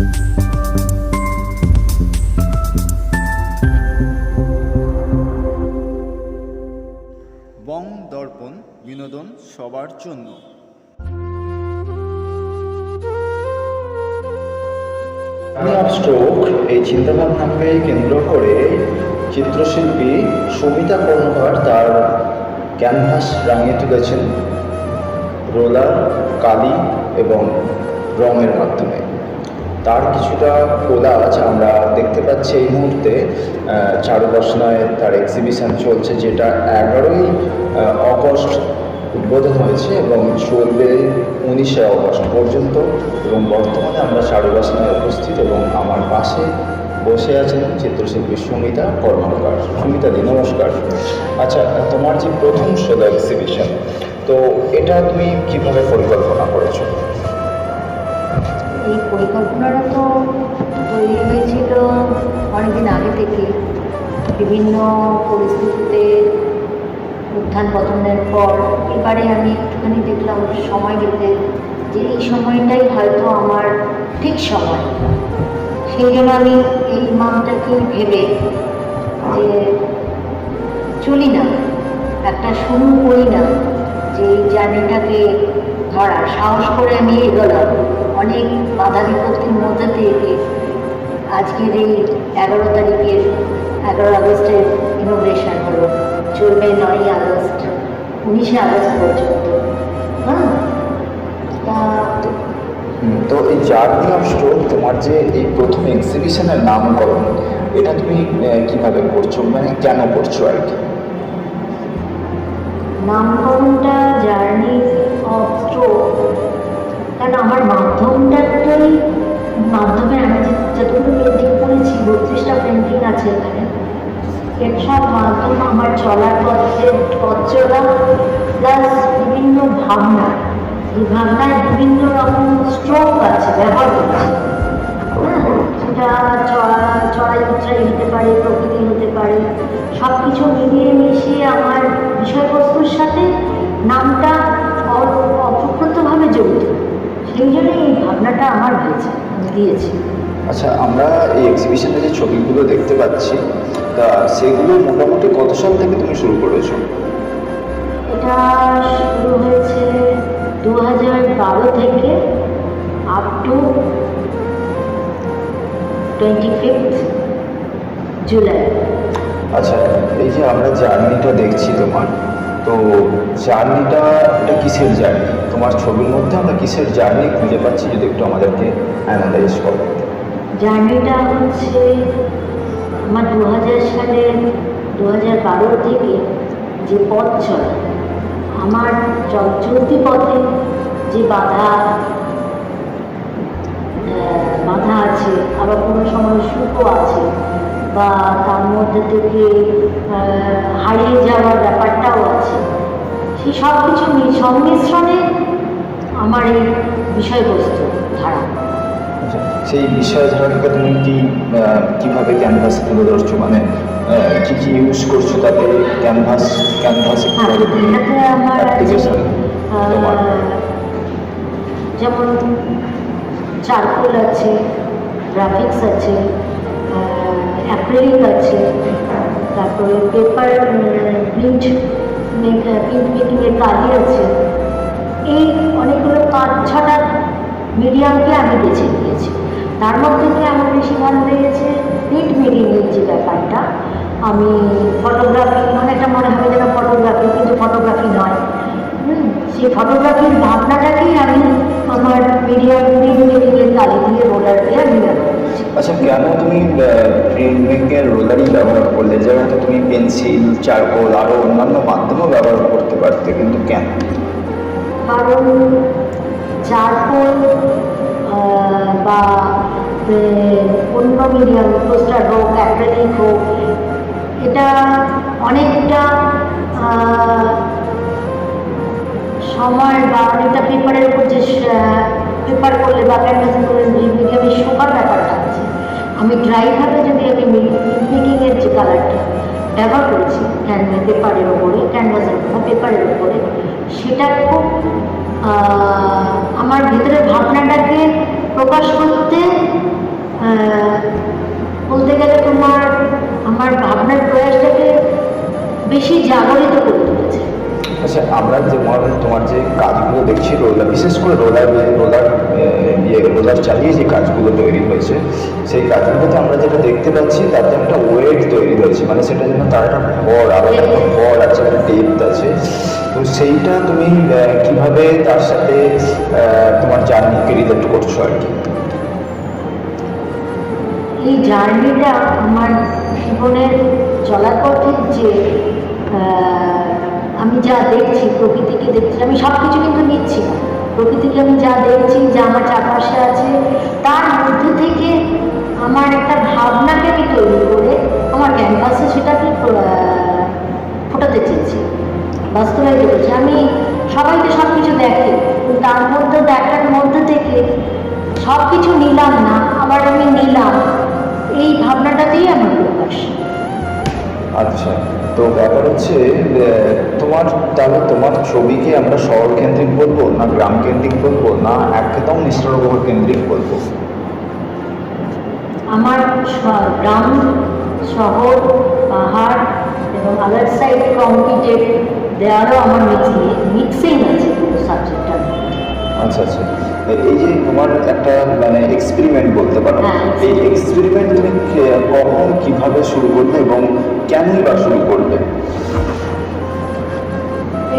বং দর্পণ বিনোদন সবার জন্য। স্ট্রোক, এই চিন্তাভাবনাকে কেন্দ্র করে চিত্রশিল্পী সমিতা কর্ণকার তার ক্যানভাস রাঙিয়ে তুলেছেন। রোলার, কালি এবং রঙের মাধ্যমে। তার কিছুটা খোলা আছে আমরা দেখতে পাচ্ছি এই মুহূর্তে। চারুবাসনায় তার এক্সিবিশন চলছে, যেটা এগারোই অগস্ট উদ্বোধন হয়েছে এবং চলবে উনিশে অগস্ট পর্যন্ত। এবং বর্তমানে আমরা চারুবাসনায় উপস্থিত এবং আমার পাশে বসে আছেন চিত্রশিল্পী সুমিতা কর্মকার। সুমিতা দি, নমস্কার। আচ্ছা তোমার যে প্রথম সোলো এক্সিবিশন তো এটা তুমি কীভাবে পরিকল্পনা করেছ? এই পরিকল্পনাটা তো তৈরি হয়েছিল অনেকদিন আগে থেকে। বিভিন্ন পরিস্থিতিতে উত্থান পতনের পর এবারে আমি একটুখানি দেখলাম সময় দিতে যে এই সময়টাই হয়তো আমার ঠিক সময়। সেই জন্য আমি এই মানটাকে ভেবে যে চলি না, একটা শুরু করি না, যে এই জার্নিটাকে ধরা সাহস করে আমি এগোলাম। অনেক বাধা বিপত্তির মধ্যে থেকে আজকের এই এগারো তারিখের এগারো আগস্টের ইনোগ্রেশন হলো। চলবে নয়ই আগস্ট উনিশে আগস্ট পর্যন্ত। হ্যাঁ? তা তো এই জার্নি অফ স্ট্রোক তোমার যে এই প্রথম এক্সিবিশনের নামকরণ এটা তুমি কীভাবে করছ? মানে কেন করছ আর কি? নামকরণটা জার্নি অফ স্ট্রোক কারণ আমার মাধ্যমটাই মাধ্যমে আমি যতগুলো পেন্টিং করেছি বত্রিশটা পেন্টিং আছে এখানে সব মাধ্যম আমার চলার পথে পথ চলা প্লাস বিভিন্ন ভাবনা। এই ভাবনায় বিভিন্ন রকম স্ট্রোক আছে ব্যবহার করছে। হ্যাঁ, সেটা চড়াই উচ্চাই হতে পারে প্রকৃতি হতে পারে সব কিছু মিলিয়ে মিশিয়ে আমার বিষয়বস্তুর সাথে নামটা অ- অপ্রত্যভাবে জড়িত। সেই জন্য এই ভাবনাটা আমার হয়েছে আচ্ছা আমরা এই এক্সিবিশনে যে ছবিগুলো দেখতে পাচ্ছি তা সেগুলো মোটামুটি কত সাল থেকে তুমি শুরু করেছ? এটা শুরু হয়েছে দু হাজার বারো থেকে up to twenty fifth July আচ্ছা এই যে আমরা জার্নিটা দেখছি তোমার তো জার্নিটা এটা কিসের জার্নি তোমার ছবির মধ্যে আমরা কিসের জার্নি খুঁজে পাচ্ছি যদি একটু আমাদেরকে অ্যানালাইজ করো? জার্নিটা হচ্ছে আমার দু হাজার সালের দু হাজার বারো থেকে যে পথ চলা। আমার চলতি পথে যে বাধা বাধা আছে, আবার কোনো সময় সুখও আছে, বা তার মধ্যে থেকে হারিয়ে যাওয়ার ব্যাপারটাও আছে, সেই সব কিছু সংমিশ্রণে আমার এই বিষয়বস্তু ধারা আচ্ছা, সেই বিষয়ধারাটাকে তুমি কি কীভাবে ক্যানভাসে তুলে ধরছো? মানে কি কি ইউজ করছ তাতে ক্যানভাস ক্যানভাসে তুমি আমার অ্যাপ্লিকেশন তোমার? যেমন চারকোল আছে গ্রাফিক্স আছে অ্যাক্রেলিক আছে তারপরে পেপার প্রিন্ট প্রিন্ট মেকিংয়ের কালি আছে। এই পাঁচ ছটা মিডিয়ামকে আমি বেছে নিয়েছি। তার মধ্যে থেকে আমার বেশি ভালো লেগেছে প্রিন্ট মেকিংয়ের যে ব্যাপারটা আমি ফটোগ্রাফি মানে এটা মনে হবে যেন ফটোগ্রাফি কিন্তু ফটোগ্রাফি নয়। হুম, সেই ফটোগ্রাফির ভাবনাটাকেই আমি আমার মিডিয়াম প্রিন্ট মেকিংয়ের কালি দিয়ে রোলার দিয়ে আমি আচ্ছা কেন তুমি প্রিন্ট মেকিংয়ের রোলারই ব্যবহার করলে? যেমন তো তুমি পেন্সিল চারকোল আরও অন্যান্য মাধ্যমও ব্যবহার করতে পারতে কিন্তু কেন? কারণ চারকোল বা অন্য মিডিয়াম পোস্টার হোক অ্যাক্রেলিক হোক, এটা অনেকটা সময় বা অনেকটা পেপারের উপর যে পেপার করলে বা ক্যানভাসিং করলে যে মিডিয়ামে শোকার ব্যাপারটা আছে। আমি ড্রাইভাবে যদি আমি মেকিংয়ের যে কালারটা ব্যবহার করেছি ক্যানভা পেপারের ওপরে ক্যানভাসের উপর পেপারের উপরে, সেটা খুব আমার ভেতরের ভাবনাটাকে প্রকাশ করতে বলতে গেলে তোমার, আমার ভাবনার প্রয়াসটাকে বেশি জাগরিত করে তুলেছে আচ্ছা আমরা যে যেমন তোমার যে কাজগুলো দেখছি, রোলার, বিশেষ করে রোলার রোলার ইয়ে রোলার চালিয়ে যে কাজগুলো তৈরি হয়েছে, সেই কাজগুলোতে আমরা যেটা দেখতে পাচ্ছি, তাতে একটা ওয়েট তৈরি হয়েছে। মানে সেটা যেন তার একটা ভর আলাদা একটা ভর আছে, একটা ডেপথ আছে। তো সেইটা তুমি কীভাবে তার সাথে তোমার জার্নিকে রিলেট করছ আর কি? এই জার্নিটা আমার জীবনের চলার পথে যে আমি যা দেখছি প্রকৃতিকে দেখছি, আমি সব কিছু কিন্তু নিচ্ছি না। প্রকৃতিকে আমি যা দেখছি, যা আমার চারপাশে আছে, তার মধ্যে থেকে আমার একটা ভাবনাকে আমি তৈরি করে আমার ক্যানভাসে সেটাকে ফোটাতে চেয়েছি। বাস্তবায়িত করেছি। আমি সবাইকে সব কিছু দেখি তার মধ্যে, দেখার মধ্যে থেকে সব কিছু নিলাম না, আবার আমি নিলাম। এই ভাবনাটাতেই আমার প্রকাশ। আচ্ছা। তো ব্যাপার হচ্ছে তোমার, তাহলে তোমার ছবিকে আমরা শহর কেন্দ্রিক বলব, না গ্রাম কেন্দ্রিক বলব, না একদম নিষ্ঠানগর কেন্দ্রিক বলব? আমার গ্রাম, শহর, পাহাড় এবং আদার সাইড কম্পিটেড দেওয়ারও আমার মিক্সিং মিক্সিং আছে সাবজেক্টটা আচ্ছা আচ্ছা। এই যে তোমার একটা মানে এক্সপেরিমেন্ট বলতে পারো। হ্যাঁ। এই এক্সপেরিমেন্ট তুমি কখন কীভাবে শুরু করবে এবং কেনই বা শুরু করবে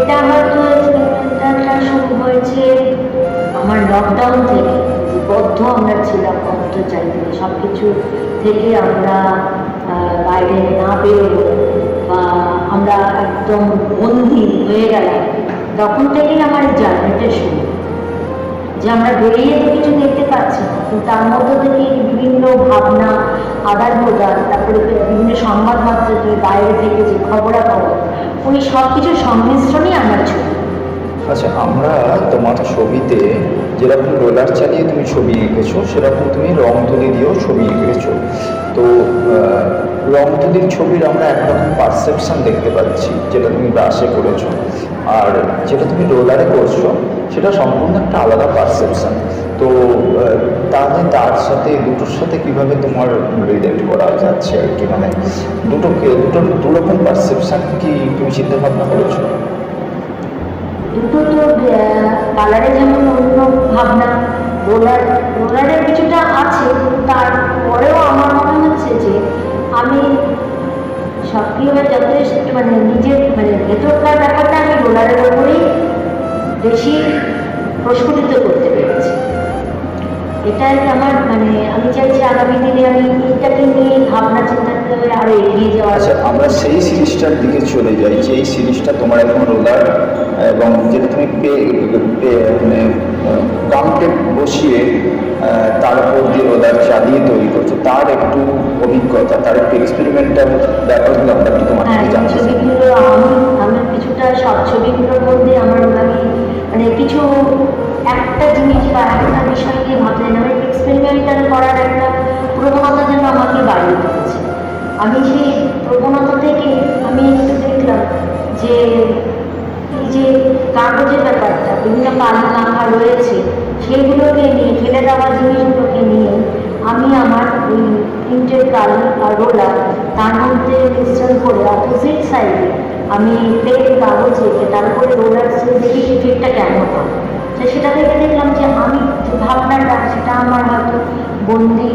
এটা হয়তো এক্সপেরিমেন্টটা শুরু হয়েছে আমার লকডাউন থেকে। বদ্ধ আমরা ছিলাম বদ্ধ চাইতে সব কিছু থেকে আমরা বাইরে না বেরোবো বা আমরা একদম বন্দি হয়ে গেলাম। তখন থেকেই আমার জার্নিটা শুরু। যে আমরা বেরিয়ে তো কিছু দেখতে পাচ্ছি না। কিন্তু তার মধ্যে থেকে বিভিন্ন ভাবনা, আদান প্রদান, তারপরে বিভিন্ন সংবাদ মাধ্যমে বাইরে থেকে যে খবরাখবর, ওই সব কিছুর সংমিশ্রণই আমার ছবি। আচ্ছা আমরা তোমার ছবিতে যেরকম রোলার চালিয়ে তুমি ছবি এঁকেছো, সেরকম তুমি রং তুলি দিয়েও ছবি এঁকেছো। তো রং তুলির ছবির আমরা একরকম পারসেপশন দেখতে পাচ্ছি, যেটা তুমি ব্রাশে করেছ। আর যেটা তুমি রোলারে করছ সেটা সম্পূর্ণ একটা আলাদা পারসেপশন তো তাহলে তার সাথে, দুটোর সাথে কীভাবে তোমার রিলেট করা যাচ্ছে আর কি? মানে দুটোকে, দুটো দুরকম পারসেপশন কি তুমি চিন্তা ভাবনা করেছ? দুটো তো কালারে যেমন অন্য ভাবনা রোলার রোলারের কিছুটা আছে তারপরেও আমার মনে হচ্ছে যে আমি সক্রিয়ভাবে যথেষ্ট মানে নিজের মানে ভেতরকার ব্যাপারটা আমি রোলারের ওপরেই বেশি প্রস্ফুটিত করতে পেরেছি। এটাই আমার মানে আমি চাইছি আগামী দিনে আমি এটাকে নিয়ে ভাবনা চিন্তা করে আরও এগিয়ে যাওয়ার আচ্ছা আমরা সেই সিরিজটার দিকে চলে যাই যে এই সিরিজটা তোমার এখন রোলার এবং যেটা তুমি মানে গামকে বসিয়ে তার উপর দিয়ে রোলার চালিয়ে তৈরি করছ তার একটু অভিজ্ঞতা তার একটু এক্সপেরিমেন্টাল ব্যাপারগুলো আমরা একটু তোমার হ্যাঁ থেকে জানতে ছবিগুলো আমি আমি কিছুটা সব ছবিগুলোর মধ্যে আমার আমি মানে কিছু একটা জিনিস বা একটা বিষয় নিয়ে ভাবতে না আমি এক্সপেরিমেন্টাল করার একটা প্রবণতা যেন আমাকে বাড়িয়ে দিয়েছে। আমি সেই প্রবণতা থেকে, আমি একটু দেখলাম যে এই যে কাগজের ব্যাপারটা, বিভিন্ন কালি মাখা রয়েছে সেইগুলোকে নিয়ে, ফেলে দেওয়া জিনিসগুলোকে নিয়ে আমি আমার ওই প্রিন্টের কালি আর রোলার তার মধ্যে মিশ্রণ করে অপোজিট সাইডে আমি প্লেন কাগজ রেখে তারপরে রোলার দিয়ে দেখি ইফেক্টটা কেমন হয় তো সেটা থেকে দেখলাম যে আমি যে ভাবনাটা, সেটা আমার হয়তো বন্দি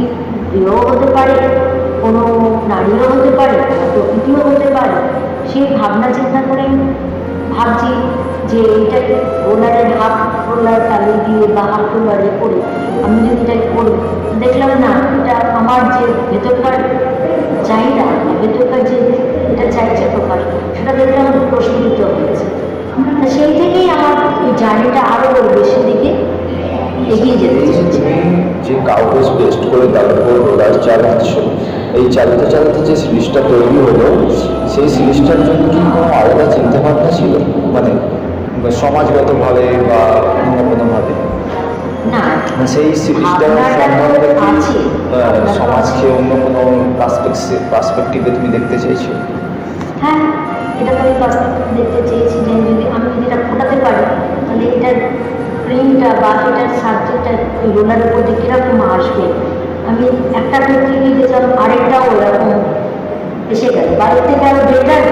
প্রিয়ও হতে পারে, কোনো নারীও হতে পারে প্রকৃতিও হতে পারে। সেই ভাবনা চিন্তা করে ভাবছি যে এটা রোলারের হাফ রোলার কালি দিয়ে বা হাফ রোলারে করে আমি যদি এটা করি দেখলাম না, এটা আমার যে ভেতরকার চাহিদা, ভেতরকার যে এটা চাইছে প্রকাশ। সেটা দেখলাম প্রস্ফুটিত হয়েছে। সেই থেকেই আমার এই জার্নিটা আরও বেশি দিকে এগিয়ে যেতে এই যে কাগজ পেস্ট করে তার উপর রোলার চালাচ্ছ এই চালাতে চালাতে যে সিরিজটা তৈরি হলো সেই সিরিজটার জন্য কি কোনো আলাদা চিন্তা ভাবনা ছিল? মানে সমাজগতভাবে বা অন্য কোনোভাবে না সেই সিরিজটার সম্বন্ধে সমাজকে অন্য কোনো পার্সপেক্টিভে তুমি দেখতে চাইছো? হ্যাঁ এটা তো আমি দেখতে চেয়েছি যে যদি আমি যদি এটা ফোটাতে পারি তাহলে এটার প্রিন্টটা বা এটার সাবজেক্টটা রোলার উপর দিয়ে কীরকম আসবে? আমি একটা করতে আরেকটাও ওরকম এসে গেল। বাড়ি থেকে আরও বেটার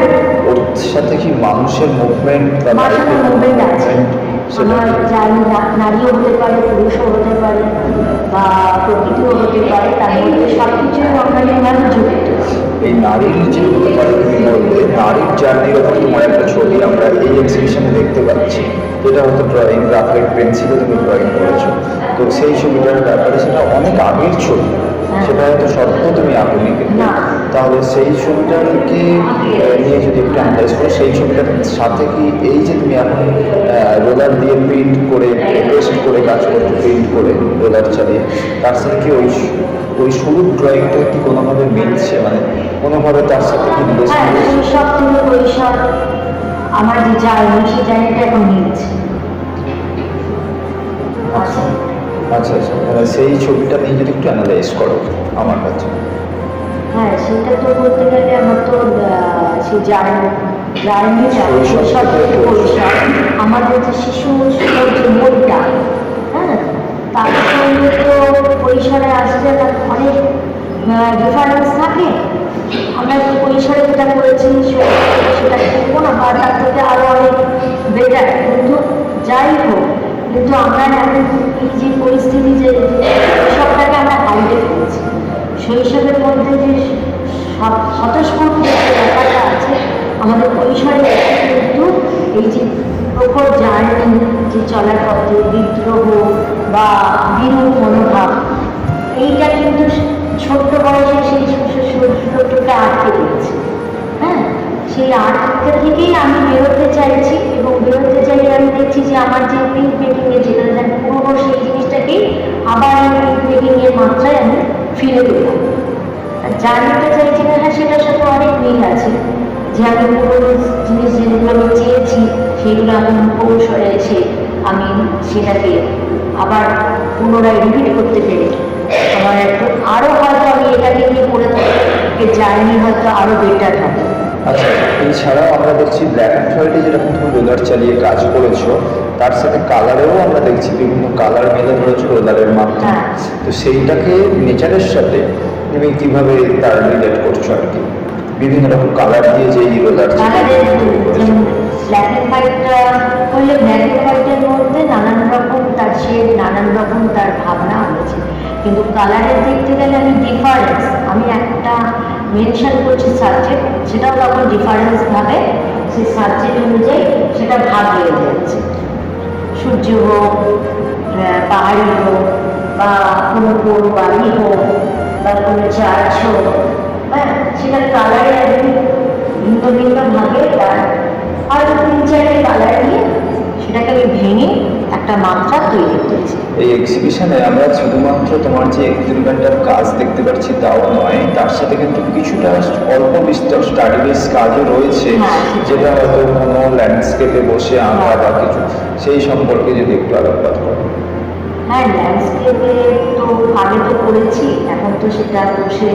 ওর সাথে কি মানুষের মুভমেন্ট লাইফের মুভমেন্ট আছে। আমার যাই না- নারীও হতে পারে পুরুষও হতে পারে বা প্রকৃতিও হতে পারে তার মধ্যে সব কিছুই জড়িত এই নারীর যে পারে তুমি বললে নারীর জার্নির ওপর তোমার একটা ছবি আমরা এই এক্সিবিশনে দেখতে পাচ্ছি। যেটা হয়তো ড্রয়িং গ্রাফিক পেন্সিলে তুমি ড্রয়িং করেছ। তো সেই ছবিটার ব্যাপারে সেটা অনেক আগের ছবি। সেটা হয়তো সত্য তুমি আঁকুনি কিন্তু। তাহলে সেই ছবিটাকে নিয়ে যদি একটু অ্যানালাইজ করো সেই ছবিটার সাথে কি এই যে তুমি এখন রোলার দিয়ে প্রিন্ট করে পেস্ট করে কাজ করছ প্রিন্ট করে রোলার চালিয়ে তার সাথে কি ওই ওই শুরুর ড্রয়িংটা কি কোনোভাবে মিলছে? মানে কোনোভাবে তার সাথে কি হ্যাঁ কৈশোর আমার যে জার্নি সেই জার্নিটা এখন আচ্ছা আচ্ছা আচ্ছা সেই ছবিটা নিয়ে যদি একটু অ্যানালাইজ করো আমার কাছে। হ্যাঁ সেটা তো বলতে গেলে আমার তো সেই জার্নি জার্নিটা শৈশব থেকে আমাদের যে শিশু যে মনটা হ্যাঁ তার সঙ্গে তো কৈশোরে আসলে তার অনেক ডিফারেন্স থাকে। আমরা যে কৈশোরে যেটা করেছি সেটা করব না? বা তার থেকে আরও অনেক বেটার কিন্তু যাই হোক, কিন্তু আমরা এখন এই যে পরিস্থিতি যে সবটাকে আমরা হারিয়ে ফেলেছি। শৈশবের মধ্যে যে স্বতঃস্ফূর্ত ব্যাপারটা আছে, আমাদের পরিসরে কিন্তু এই যে প্রখর জার্নি যে চলার পথে বিদ্রোহ বা বিরূপ মনোভাব, এইটা কিন্তু ছোট্ট বয়সে সেই শৈশবটাকে আটকে দিয়েছে। হ্যাঁ সেই আটকে থেকেই আমি বেরোতে চাইছি এবং বেরোতে চাইলে আমি দেখছি যে আমার যে প্রিন্ট মেকিংয়ে যেটা যেন পুরোনো সেই জিনিসটাকেই আবার প্রিন্ট মেকিংয়ের মাত্রায় আমি ফিরে আর জার্নিটা চাইছি না হ্যাঁ সেটার সাথে অনেক মিল আছে। যে আমি পুরোনো জিনিস যেগুলো আমি চেয়েছি, সেগুলো আমি কৌশলে এসে আমি সেটাকে আবার পুনরায় রিপিট করতে পেরে আমার আরও হয়তো আমি এটাকে নিয়ে পড়ে থাকি জার্নি হয়তো আরও বেটার হবে। আচ্ছা এছাড়াও আমরা দেখছি ব্ল্যাক অ্যান্ড হোয়াইটে যেরকম তুমি রোলার চালিয়ে কাজ করেছ তার সাথে কালারেও আমরা দেখছি বিভিন্ন কালার মেলে ধরেছো রোলারের মাধ্যমে। হ্যাঁ। তো সেইটাকে নেচারের সাথে তুমি কীভাবে তার রিলেট করছ আর কি? বিভিন্ন রকম কালার দিয়ে যে এই রোলার ব্ল্যাক অ্যান্ড হোয়াইটটা করলে ব্ল্যাক অ্যান্ড হোয়াইটের মধ্যে নানান রকম তার শেড নানান রকম তার ভাবনা রয়েছে। কিন্তু কালারের দেখতে গেলে আমি ডিফারেন্স আমি একটা মেনশন করছি সাবজেক্ট সেটাও তখন ডিফারেন্স ভাবে, সেই সাবজেক্ট অনুযায়ী সেটা ভাগ হয়ে যাচ্ছে। সূর্য হোক পাহাড়ি হোক, বা কোনো পুরো বাড়ি হোক, বা কোনো চার্চ হোক হ্যাঁ সেটার কালারে আমি ভিন্ন ভিন্ন ভাগে তার হয়তো তিন চারটে কালার নিয়ে সেটাকে আমি ভেঙে একটা মাত্রা তৈরি করেছি। এই এক্সিবিশনে আমরা শুধুমাত্র তোমার যে এক্সপেরিমেন্টাল কাজ দেখতে পাচ্ছি তাও নয় তার সাথে কিন্তু কিছুটা অল্প বিস্তর স্টাডি বেস কাজও রয়েছে হ্যাঁ। যেটা হয়তো কোনো ল্যান্ডস্কেপে বসে আঁকা বা কিছু সেই সম্পর্কে যদি একটু আলোকপাত করো। হ্যাঁ ল্যান্ডস্কেপে তো আগে তো করেছি এখন তো সেটা বসে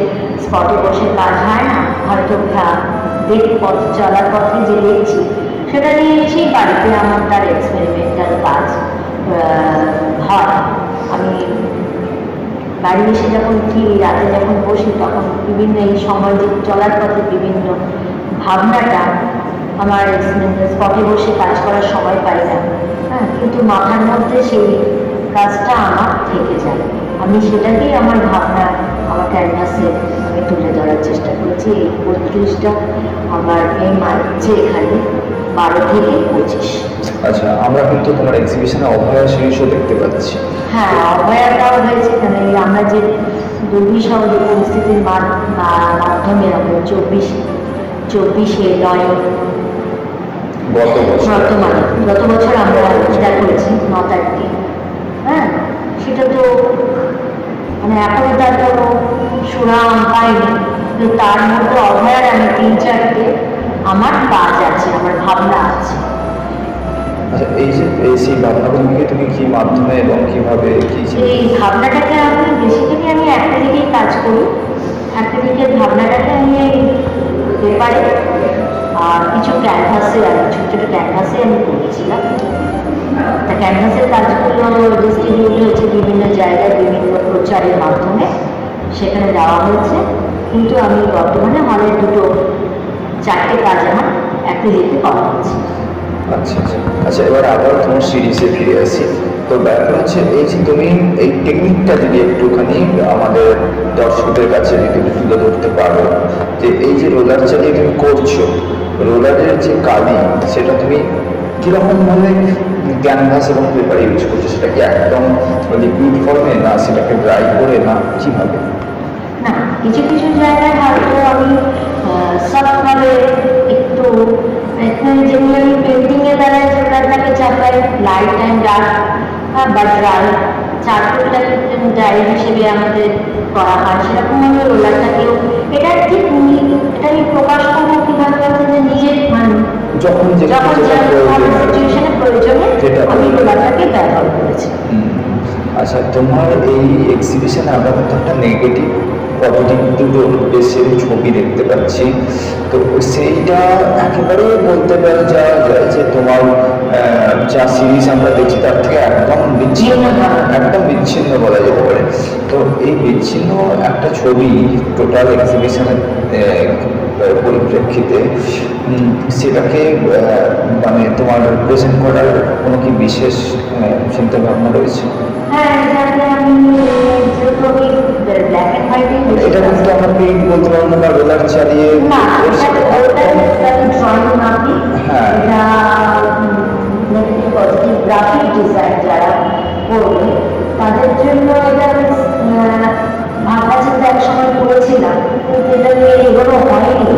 স্পটে বসে কাজ হয় না হয়তো দেখ পথ চলার পথে যে দেখছি সেটা নিয়ে এসেই বাড়িতে আমার তার এক্সপেরিমেন্টাল কাজ। হয়। আমি বাড়ি এসে যখন ফিরি, রাতে যখন বসি, তখন বিভিন্ন এই সময় যে চলার পথে বিভিন্ন ভাবনাটা আমার স্পটে বসে কাজ করার সময় পাই না। হ্যাঁ কিন্তু মাথার মধ্যে সেই কাজটা আমার থেকে যায়। আমি সেটাকেই আমার ভাবনা আমার ক্যানভাসে আমি তুলে ধরার চেষ্টা করছি। এই বত্রিশটা আমার এই মার্চে এখানে বারো থেকে পঁচিশ। আচ্ছা আমরা কিন্তু তোমার এক্সিবিশনে অভয়া শীর্ষও দেখতে পাচ্ছি। হ্যাঁ অভয়াটাও হয়েছে কেন আমরা যে দুর্বিষহ যে পরিস্থিতির মাধ্যমে আমরা চব্বিশ চব্বিশে নয় বর্তমানে। গত বছর আমরা যেটা করেছি ন তারিখে। হ্যাঁ সেটা তো মানে এখনও তার কোনো সুনাম পাইনি কিন্তু তার মধ্যে অভয়ার আমি তিন চারটে আমার কাজ আছে আমার ভাবনা আছে। আচ্ছা এই যে এই সেই ভাবনাগুলোকে তুমি কি মাধ্যমে এবং কীভাবে কি এই ভাবনাটাকে আমি বেসিক্যালি আমি অ্যাক্রিলিকেই কাজ করি অ্যাক্রিলিকের ভাবনাটাকে আমি পেপারে আর কিছু ক্যানভাসে আমি ছোটো ছোটো ক্যানভাসে আমি করেছিলাম। তা ক্যানভাসের কাজগুলো ডিস্ট্রিবিউট হয়েছে বিভিন্ন জায়গায় বিভিন্ন প্রচারের মাধ্যমে। সেখানে দেওয়া হয়েছে। কিন্তু আমি বর্তমানে হলের দুটো চারটে কাজ আমার অ্যাক্রিলিতে করা হচ্ছে আচ্ছা আচ্ছা। আচ্ছা এবার আবার তোমার সিরিজে ফিরে আসি। তো ব্যাপার হচ্ছে এই যে তুমি এই টেকনিকটা যদি একটুখানি আমাদের দর্শকদের কাছে যদি তুমি তুলে ধরতে পারো, যে এই যে রোলার চালিয়ে তুমি করছ রোলারের যে কালি, সেটা তুমি কীরকম ভাবে ক্যানভাস এবং পেপারে ইউজ করছ? সেটা কি একদম লিকুইড ফর্মে না সেটাকে ড্রাই করে না কীভাবে? কিছু কিছু জায়গায় হয়তো আমি সফটভাবে একটু যেমনি আমি পেন্টিংয়ের বেলায় রোলারটাকে চাপাই লাইট অ্যান্ড ডার্ক বা ড্রাই চারকোলটাকে ড্রাই হিসেবে আমাদের করা হয় সেরকম আমি রোলারটাকেও এটা ঠিক এটা আমি প্রকাশ করব কীভাবে বলতে যে নিজের মানে যখন যখন সিচুয়েশনে প্রয়োজনে আমি। রোলারটাকে ব্যবহার করেছি। আচ্ছা তোমার এই এক্সিবিশনে আমরা কিন্তু একটা নেগেটিভ পজিটিভ দুটো উদ্দেশ্যের ছবি দেখতে পাচ্ছি। তো সেইটা একেবারে বলতে পারা যায় যে তোমার যা সিরিজ আমরা দেখছি তার থেকে একদম বিচ্ছিন্ন একদম বিচ্ছিন্ন বলা যেতে পারে। তো এই বিচ্ছিন্ন একটা ছবি টোটাল এক্সিবিশনের পরিপ্রেক্ষিতে সেটাকে মানে তোমার প্রেজেন্ট করার কোনো কি বিশেষ চিন্তা ভাবনা রয়েছে? হ্যাঁ এটাকে আমি যেহেতু আমি ব্ল্যাক অ্যান্ড হোয়াইটে এটা কিন্তু আমরা পেইন্ট বলতে পারব না রোলার চালিয়ে হ্যাঁ। গ্রাফিক ডিজাইন যারা করবে তাদের জন্য এটা ভাবনা চিন্তা এক সময় করেছিলাম কিন্তু এটা নিয়ে এগোনো হয়নি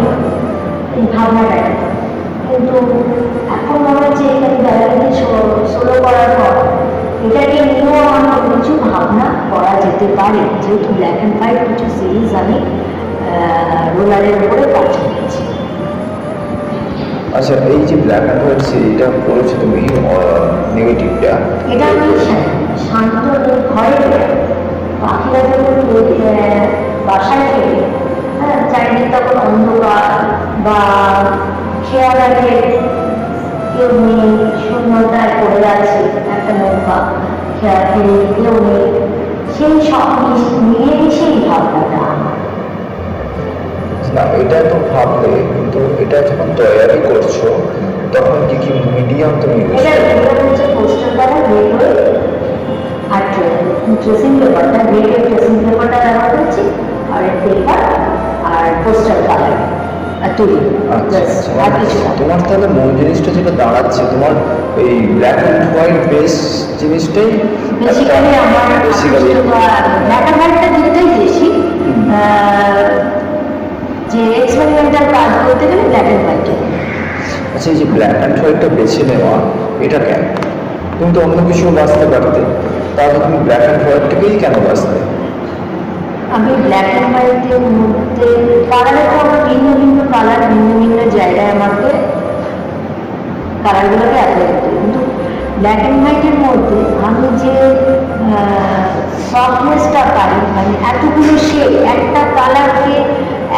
এই ভাবনাটা কিন্তু এখন মনে হচ্ছে এখানে গ্যালারিতে সোলো করার পর এটাকে নিয়েও আমার কিছু ভাবনা করা যেতে পারে। যেহেতু ব্ল্যাক অ্যান্ড হোয়াইট কিছু সিরিজ আমি রোলারের উপরে কাজ করেছি। আচ্ছা এই যে ব্ল্যাক অ্যান্ড হোয়াইট এটা করেছ তুমি নেগেটিভটা এটা আমি শা- শান্ত ঘরে পাখিরা যখন বাসায় ফেরে হ্যাঁ চারিদিকে তখন অন্ধকার বা খেয়াল রাখে কেউ নেই শূন্যতায় পড়ে আছে একটা নৌকা। ফেলে কেউ সেই সব মিশ- মিলিয়ে মিশেই ভাবনাটা না এটা তো ভাবলে কিন্তু এটা যখন তৈরি করছ তখন কি কি মিডিয়াম তুমি ইউজ এটা পোস্টার দ্বারা রেড হয়ে আর ড্রেসিং পেপারটা রেড ড্রেসিং পেপারটা ব্যবহার করছি আর পেপার আর পোস্টার কালার আচ্ছা আচ্ছা। আর তোমার তাহলে মূল জিনিসটা যেটা দাঁড়াচ্ছে তোমার এই ব্ল্যাক অ্যান্ড হোয়াইট বেস জিনিসটাই বেসিক্যালি আমার ব্ল্যাক দিকটাই বেশি। যে এক্সপেরিমেন্টাল কাজ করতে গেলে ব্ল্যাক অ্যান্ড হোয়াইটে আচ্ছা এই যে ব্ল্যাক অ্যান্ড হোয়াইটটা বেছে নেওয়া এটা কেন? তুমি তো অন্য কিছু বাঁচতে পারতে। তাহলে তুমি ব্ল্যাক অ্যান্ড হোয়াইটটাকেই কেন বাঁচতে? আমি ব্ল্যাক অ্যান্ড হোয়াইটের মধ্যে কালারের তো আমার ভিন্ন ভিন্ন কালার ভিন্ন ভিন্ন জায়গায় আমাকে কালারগুলোকে অ্যাপ্লাই ব্ল্যাক অ্যান্ড হোয়াইটের মধ্যে আমি যে সফটনেসটা পাই মানে এতগুলো শেড একটা কালারকে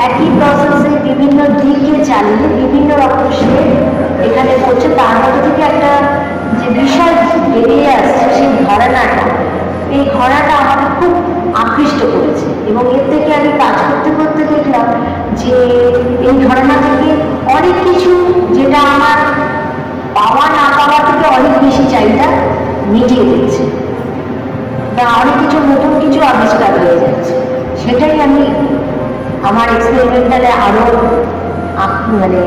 একই প্রসেসে বিভিন্ন দিকে চালিয়ে বিভিন্ন রকম শেড এখানে করছে তার মধ্যে থেকে একটা যে বিষয় বেরিয়ে আসছে, সেই ঘরানাটা। এই ঘরাটা আমাকে খুব আকৃষ্ট করেছে এবং এর থেকে আমি কাজ করতে করতে দেখলাম যে এই ঘরানা থেকে অনেক কিছু যেটা আমার পাওয়া না পাওয়া থেকে অনেক বেশি চাহিদা মিটিয়ে দিচ্ছে বা অনেক কিছু নতুন কিছু আবিষ্কার হয়ে যাচ্ছে সেটাই আমি আমার এক্সপেরিমেন্টালে আরও মানে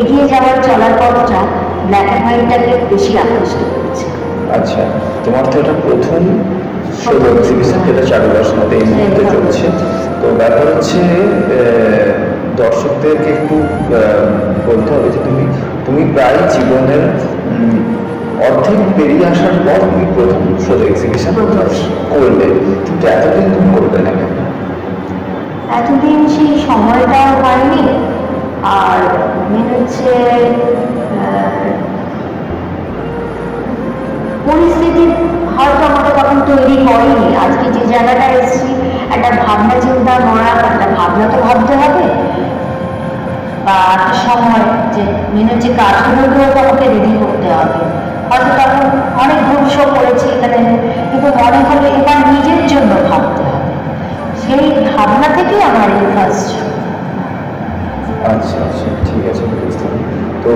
এগিয়ে যাওয়ার চলার পথটা ব্ল্যাক অ্যান্ড হোয়াইটটাকে বেশি আকৃষ্ট করছে। আচ্ছা তোমার তো এটা প্রথম এক্সিবিশন যেটা চারুবাস মধ্যে এই মুহূর্তে চলছে। তো ব্যাপার হচ্ছে দর্শকদেরকে একটু বলতে হবে যে তুমি তুমি প্রায় জীবনের অর্ধেক পেরিয়ে আসার পর তুমি প্রথম শোধ এক্সিবিশন করলে। কিন্তু এতদিন তুমি করবে না কেন? এতদিন সেই সময়টা হয়নি। আর হচ্ছে হয়তো আমাকে তখন তৈরি হয়নি। আজকে যে জায়গাটা এসেছি, একটা ভাবনা চিন্তা, মরা, একটা ভাবনা তো ভাবতে হবে। বা সময় যে মেন হচ্ছে কাজগুলোকেও আমাকে রেডি করতে হবে। হয়তো তখন অনেক দুঃস করেছি এখানে, কিন্তু মনে হলো এবার নিজের জন্য ভাবতে হবে। সেই ভাবনা থেকেই আমার এই ফার্স্ট আচ্ছা আচ্ছা ঠিক আছে তো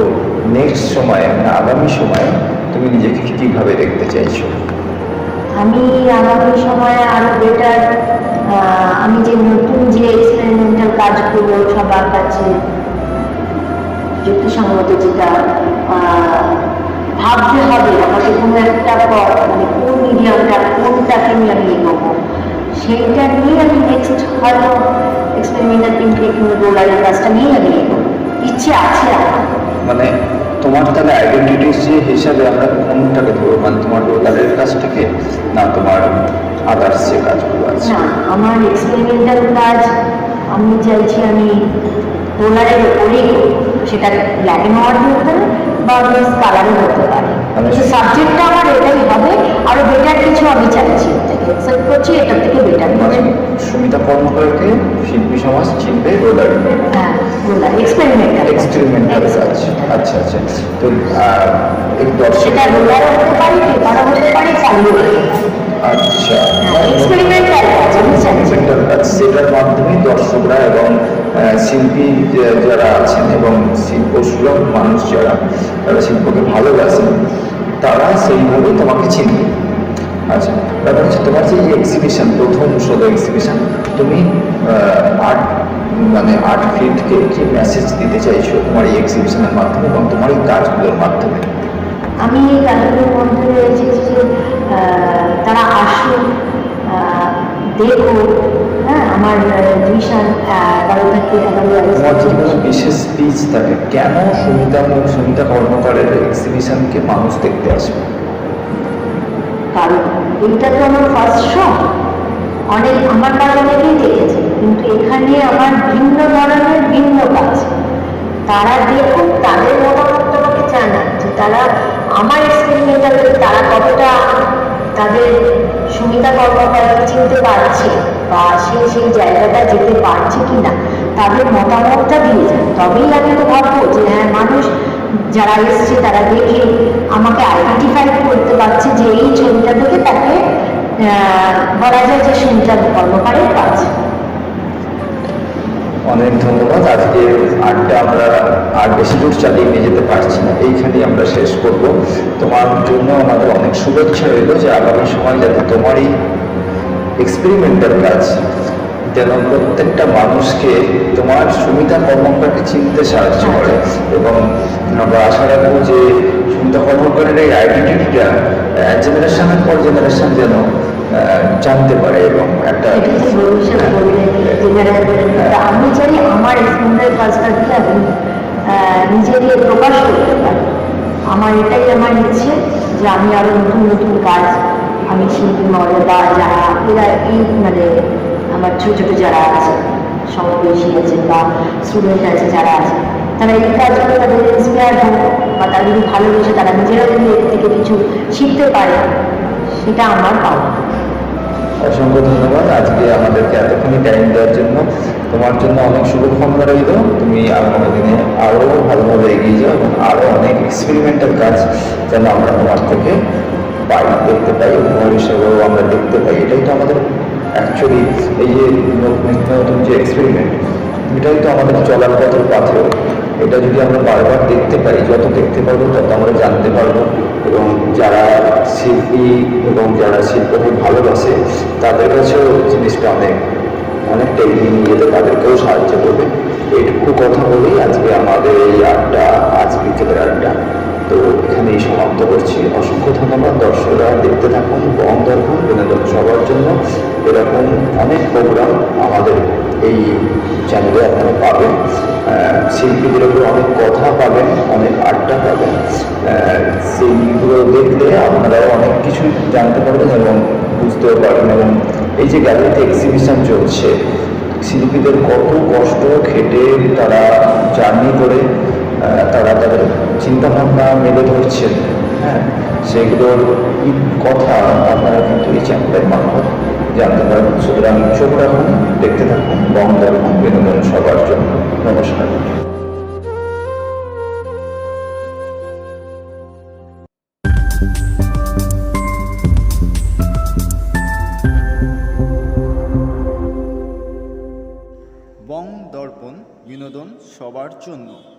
নেক্সট সময়ে মানে আগামী সময়ে তুমি নিজেকে কীভাবে দেখতে চাইছো? আমি আগামী সময়ে আরও বেটার আমি যে নতুন যে এক্সপেরিমেন্টাল কাজগুলো সবার কাছে যুক্তিসঙ্গত যেটা ভাবতে হবে আমাকে কোনো একটা পথ মানে কোন মিডিয়ামটা কোনটাকে নিয়ে আমি এগোবো, সেইটা নিয়ে আমি নেক্সট হয়তো এক্সপেরিমেন্টাল প্রিন্ট রোলারের কাজটা নিয়ে আমি এগোবো ইচ্ছে আছে আমার। মানে তোমার তাহলে আইডেন্টিটি যে হিসাবে আমরা কোনটাকে ধরবো? মানে তোমার রোলারের কাজটাকে না তোমার আদার্স যে কাজগুলো আছে? না আমার এক্সপেরিমেন্টাল কাজ আমি চাইছি আমি রোলারের ওপরেই। সেটা ব্ল্যাক অ্যান্ড হোয়াইট হতে পারে বা কালারও হতে পারে। মানে- সাবজেক্টটা আমার এটাই হবে। আরও বেটার কিছু আমি চাইছি। এর করছি এটার থেকে বেটার মানে সুমিতা কর্মকারকে শিল্পী সমাজ চিনবে রোলার হ্যাঁ রোলার এক্সপেরিমেন্টাল এক্সপেরিমেন্টাল কাজ আচ্ছা আচ্ছা তো সেটা রোলারও হতে পারে পেপারও হতে পারে চালু আচ্ছা। এক্সপেরিমেন্টাল কাজ সেটার কাজ সেটার মাধ্যমে দর্শকরা এবং শিল্পী যারা আছেন এবং শিল্প সুলভ মানুষ যারা তারা শিল্পকে ভালোবাসেন তারা সেইভাবে তোমাকে চিনবে। আচ্ছা ব্যাপার হচ্ছে তোমার যে এক্সিবিশন প্রথম ষোলো এক্সিবিশন তুমি আর্ট মানে আর্ট ফিল্ডকে কি মেসেজ দিতে চাইছো তোমার এই এক্সিবিশনের মাধ্যমে এবং তোমার এই কাজগুলোর মাধ্যমে? আমি এই গানগুলোর মধ্যে রয়েছে যে তারা আসুন দেখুন হ্যাঁ আমার টিউশন এগারো থেকে এগারো বিশেষ স্পিচ থাকে। কেন সুমিতা সুমিতা কর্মকারের এক্সিবিশনকে মানুষ দেখতে আসবে? কারণ এইটা তো আমার ফার্স্ট শো অনেক আমার কাজ অনেকেই দেখেছে, কিন্তু এখানে আমার ভিন্ন ধরনের ভিন্ন কাজ। তারা দেখুন তাদের মতামত আমাকে জানান যে তারা আমার এক্সপেরিমেন্টাল তারা কতটা তাদের সুবিধা কর্মকারকে চিনতে পারছে বা সে সেই জায়গাটা যেতে পারছে কি না তাদের মতামতটা দিয়ে যায় তবেই আমি তো ভাববো যে হ্যাঁ মানুষ যারা এসছে, তারা দেখে আমাকে আইডেন্টিফাই করতে পারছে যে এই ছবিটা থেকে তাকে বলা যায় যে সুমিতা কর্মকারের কাজ। অনেক ধন্যবাদ। আজকে আড্ডা আমরা আর বেশি দূর চালিয়ে নিয়ে যেতে পারছি না। এইখানেই আমরা শেষ করব। তোমার জন্য আমাদের অনেক শুভেচ্ছা রইল যে আগামী সময় যাতে তোমার এই এক্সপেরিমেন্টাল কাজ যেন প্রত্যেকটা মানুষকে তোমার সুমিতা কর্মকারকে চিনতে সাহায্য করে। এবং আমরা আশা রাখব যে সুমিতা কর্মকারের এই আইডেন্টিটিটা জেনারেশনের পর জেনারেশন যেন জানতে পারে এবং একটা যেখানে আমি চাই আমার এক্সপেরিমেন্টাল কাজটা দিয়ে আমি নিজেকে প্রকাশ করতে পারি। আমার এটাই আমার ইচ্ছে যে আমি আরও নতুন নতুন কাজ আমি শিল্পী মহলে বা যারা এরা এই মানে আমার ছোট ছোট যারা আছে সমবয়সী আছে বা স্টুডেন্ট আছে যারা আছে, তারা এই কাজগুলো তাদের ইন্সপায়ার হোক বা তারা যদি ভালোবেসে তারা নিজেরা যদি এর থেকে কিছু শিখতে পারে, সেটা আমার পাওয়া অসংখ্য ধন্যবাদ। আজকে আমাদেরকে এতক্ষণই টাইম দেওয়ার জন্য। তোমার জন্য অনেক শুভকামনা রইল। তুমি আগামী দিনে আরও ভালোভাবে এগিয়ে যাও এবং আরও অনেক এক্সপেরিমেন্টাল কাজ যেন আমরা তোমার থেকে পাই, দেখতে পাই, উপহার হিসেবেও আমরা দেখতে পাই। এটাই তো আমাদের অ্যাকচুয়ালি এই যে নতুন যে এক্সপেরিমেন্ট এটাই তো আমাদের চলার পথের পাথেও। এটা যদি আমরা বারবার দেখতে পারি, যত দেখতে পারব, তত আমরা জানতে পারব। এবং যারা শিল্পী এবং যারা শিল্পকে ভালোবাসে, তাদের কাছেও জিনিসটা অনেক অনেকটা এগিয়ে নিয়ে যেতে তাদেরকেও সাহায্য করবে। এইটুকু কথা বলেই আজকে আমাদের এই আড্ডা আজ বিকেলের আড্ডা। তো এখানেই সমাপ্ত করছি। অসংখ্য ধন্যবাদ দর্শকরা। দেখতে থাকুন বং দর্পণ, বিনোদন সবার জন্য। এরকম অনেক প্রোগ্রাম আমাদের এই চ্যানেলে আপনারা পাবেন। শিল্পীদের উপর অনেক কথা পাবেন, অনেক আড্ডা পাবেন। সেইগুলো দেখলে আপনারাও অনেক কিছু জানতে পারবেন এবং বুঝতেও পারবেন। এবং এই যে গ্যালারিতে এক্সিবিশন চলছে, শিল্পীদের কত কষ্ট খেটে তারা জার্নি করে তারা তাদের চিন্তাভাবনা মেলে ধরছেন। হ্যাঁ সেগুলোর কথা আপনারা কিন্তু এই চ্যানেলের মারফত জানতে পারেন সুতরাং চোখ রাখুন, দেখতে থাকুন। বং এবং বিনোদন সবার জন্য। নমস্কার। সবার জন্য।